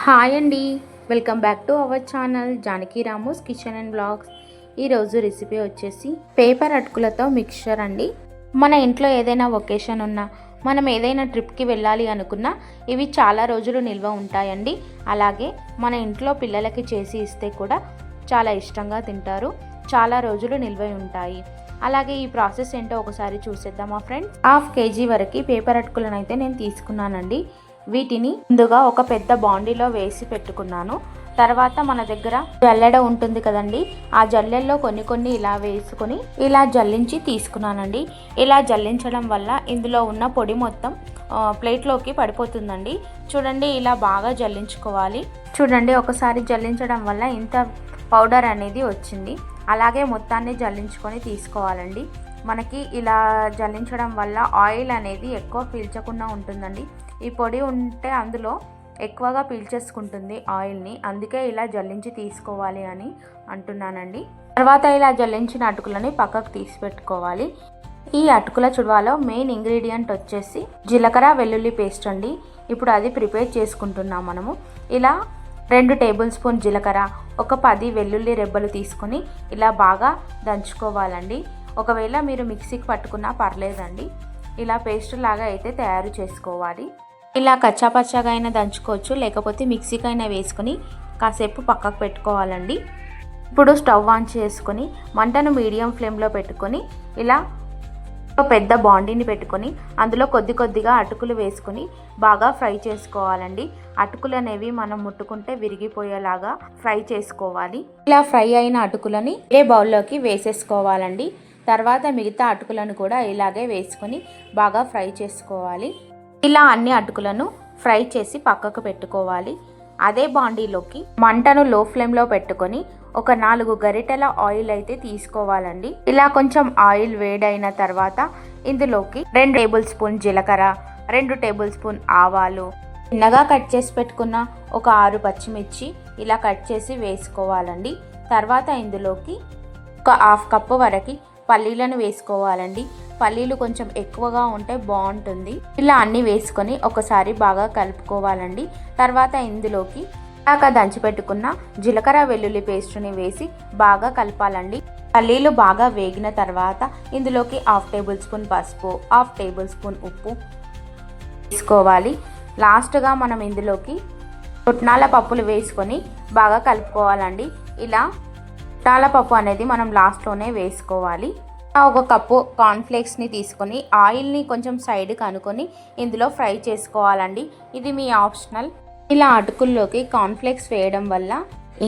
Hi అండి. Welcome back to our channel Janaki Rama's kitchen and blogs. ఈరోజు recipe వచ్చేసి paper అటుకులతో mixture అండి. మన ఇంట్లో ఏదైనా ఒకేషన్ ఉన్నా మనం ఏదైనా ట్రిప్కి వెళ్ళాలి అనుకున్నా ఇవి చాలా రోజులు నిల్వ ఉంటాయండి. అలాగే మన ఇంట్లో పిల్లలకి చేసి ఇస్తే కూడా చాలా ఇష్టంగా తింటారు. చాలా రోజులు నిల్వ ఉంటాయి. అలాగే ఈ ప్రాసెస్ ఏంటో ఒకసారి చూసేద్దామా ఫ్రెండ్స్? హాఫ్ కేజీ వరకు పేపర్ అటుకులను అయితే నేను తీసుకున్నానండి. వీటిని ముందుగా ఒక పెద్ద బాండీలో వేసి పెట్టుకున్నాను. తర్వాత మన దగ్గర జల్లెడ ఉంటుంది కదండి ఆ జల్లెల్లో కొన్ని కొన్ని ఇలా వేసుకొని ఇలా జల్లించి తీసుకున్నానండి. ఇలా జల్లించడం వల్ల ఇందులో ఉన్న పొడి మొత్తం ప్లేట్లోకి పడిపోతుందండి. చూడండి ఇలా బాగా జల్లించుకోవాలి. చూడండి ఒకసారి జల్లించడం వల్ల ఇంత పౌడర్ అనేది వచ్చింది. అలాగే మొత్తాన్ని జల్లించుకొని తీసుకోవాలండి. మనకి ఇలా జల్లించడం వల్ల ఆయిల్ అనేది ఎక్కువ పీల్చకుండా ఉంటుందండి. ఈ పొడి ఉంటే అందులో ఎక్కువగా పీల్చేసుకుంటుంది ఆయిల్ని. అందుకే ఇలా జల్లించి తీసుకోవాలి అని అంటున్నానండి. తర్వాత ఇలా జల్లించిన అటుకులని పక్కకు తీసి పెట్టుకోవాలి. ఈ అటుకుల చుడవాలో మెయిన్ ఇంగ్రీడియంట్ వచ్చేసి జీలకర్ర వెల్లుల్లి పేస్ట్ అండి. ఇప్పుడు అది ప్రిపేర్ చేసుకుంటున్నాం మనము. ఇలా రెండు టేబుల్ స్పూన్ జీలకర్ర ఒక పది వెల్లుల్లి రెబ్బలు తీసుకొని ఇలా బాగా దంచుకోవాలండి. ఒకవేళ మీరు మిక్సీకి పట్టుకున్నా పర్లేదండి. ఇలా పేస్ట్ లాగా అయితే తయారు చేసుకోవాలి. ఇలా కచ్చాపచ్చాగా అయినా దంచుకోవచ్చు లేకపోతే మిక్సీకి అయినా వేసుకుని కాసేపు పక్కకు పెట్టుకోవాలండి. ఇప్పుడు స్టవ్ ఆన్ చేసుకుని మంటను మీడియం ఫ్లేమ్లో పెట్టుకొని ఇలా ఒక పెద్ద బాండీని పెట్టుకొని అందులో కొద్ది కొద్దిగా అటుకులు వేసుకొని బాగా ఫ్రై చేసుకోవాలండి. అటుకులు అనేవి మనం ముట్టుకుంటే విరిగిపోయేలాగా ఫ్రై చేసుకోవాలి. ఇలా ఫ్రై అయిన అటుకులని ఏ బౌల్లోకి వేసేసుకోవాలండి. తర్వాత మిగతా అటుకులను కూడా ఇలాగే వేసుకొని బాగా ఫ్రై చేసుకోవాలి. ఇలా అన్ని అటుకులను ఫ్రై చేసి పక్కకు పెట్టుకోవాలి. అదే బాండీలోకి మంటను లో ఫ్లేమ్లో పెట్టుకొని ఒక నాలుగు గరిటెల ఆయిల్ అయితే తీసుకోవాలండి. ఇలా కొంచెం ఆయిల్ వేడైన తర్వాత ఇందులోకి రెండు టేబుల్ స్పూన్ జీలకర్ర రెండు టేబుల్ స్పూన్ ఆవాలు చిన్నగా కట్ చేసి పెట్టుకున్న ఒక ఆరు పచ్చిమిర్చి ఇలా కట్ చేసి వేసుకోవాలండి. తర్వాత ఇందులోకి ఒక హాఫ్ కప్పు వరకు పల్లీలను వేసుకోవాలండి. పల్లీలు కొంచెం ఎక్కువగా ఉంటే బాగుంటుంది. ఇలా అన్ని వేసుకొని ఒకసారి బాగా కలుపుకోవాలండి. తర్వాత ఇందులోకి దాకా దంచిపెట్టుకున్న జీలకర్ర వెల్లుల్లి పేస్ట్ని వేసి బాగా కలపాలండి. పల్లీలు బాగా వేగిన తర్వాత ఇందులోకి హాఫ్ టేబుల్ స్పూన్ పసుపు హాఫ్ టేబుల్ స్పూన్ ఉప్పు వేసుకోవాలి. లాస్ట్గా మనం ఇందులోకి పుట్నాల పప్పులు వేసుకొని బాగా కలుపుకోవాలండి. ఇలా పుట్నాల పప్పు అనేది మనం లాస్ట్లోనే వేసుకోవాలి. ఒక కప్పు కార్న్ఫ్లేక్స్ని తీసుకొని ఆయిల్ని కొంచెం సైడ్కి అనుకొని ఇందులో ఫ్రై చేసుకోవాలండి. ఇది మీ ఆప్షనల్. ఇలా అటుకుల్లోకి కార్న్ఫ్లేక్స్ వేయడం వల్ల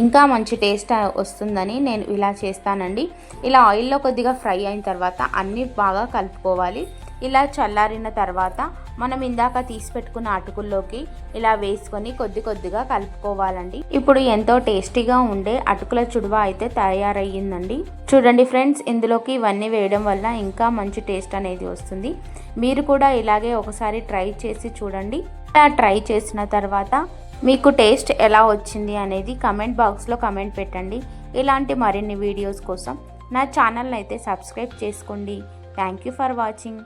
ఇంకా మంచి టేస్ట్ వస్తుందని నేను ఇలా చేస్తానండి. ఇలా ఆయిల్లో కొద్దిగా ఫ్రై అయిన తర్వాత అన్నీ బాగా కలుపుకోవాలి. ఇలా చల్లారిన తర్వాత మనం ఇందాక తీసి పెట్టుకున్న అటుకుల్లోకి ఇలా వేసుకొని కొద్ది కొద్దిగా కలుపుకోవాలండి. ఇప్పుడు ఎంతో టేస్టీగా ఉండే అటుకుల చుడువ అయితే తయారయ్యిందండి. చూడండి ఫ్రెండ్స్ ఇందులోకి ఇవన్నీ వేయడం వల్ల ఇంకా మంచి టేస్ట్ అనేది వస్తుంది. మీరు కూడా ఇలాగే ఒకసారి ట్రై చేసి చూడండి. ఇలా ట్రై చేసిన తర్వాత మీకు టేస్ట్ ఎలా వచ్చింది అనేది కమెంట్ బాక్స్లో కమెంట్ పెట్టండి. ఇలాంటి మరిన్ని వీడియోస్ కోసం నా ఛానల్ని అయితే సబ్స్క్రైబ్ చేసుకోండి. Thank you for watching.